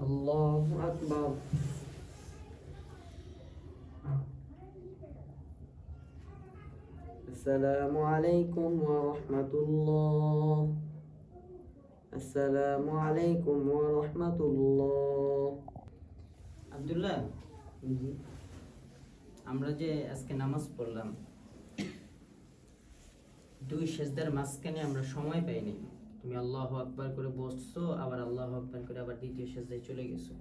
الله أكبر السلام عليكم ورحمة الله السلام عليكم ورحمة الله আব্দুল্লাহ আমরা যে আজকে নামাজ পড়লাম দুই সেজদার মাঝখানে আমরা সময় পাইনি তুমি আল্লাহ আকবার করে বসছো আবার আল্লাহ আকবার করে আবার দ্বিতীয় সেজদায় চলে গেছো।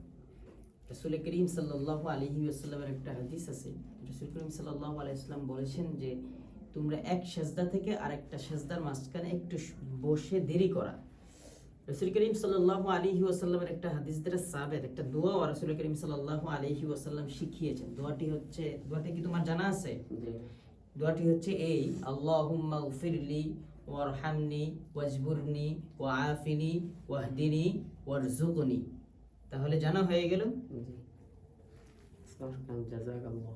রসুল করিম সাল্লাহ আলহি আসাল্লামের একটা হাদিস আছে। রসুল করিম সাল্লাহ আলাইসলাম বলেছেন যে তোমরা এক সেজদা থেকে আরেকটা সেজদার মাঝখানে একটু বসে দেরি করা। রসুল করিম সাল্লাহ আলহি ওয়াসাল্লামের একটা হাদিস দ্বারা সাবেদ একটা দোয়া রসুল করিম সাল্লাহ আলহি ওয়াসাল্লাম শিখিয়েছেন। দোয়াটি হচ্ছে দোয়াটি কি তোমার জানা আছে? দোয়াটি হচ্ছে এই আল্লাহ গফিরলি ওয়ারহামনি ওয়াজবুরনি ওয়াআফিনি ওয়াহদিনি ওয়ারজুকনি তাহলে জানা হয়ে গেল? জাজাকাল্লাহ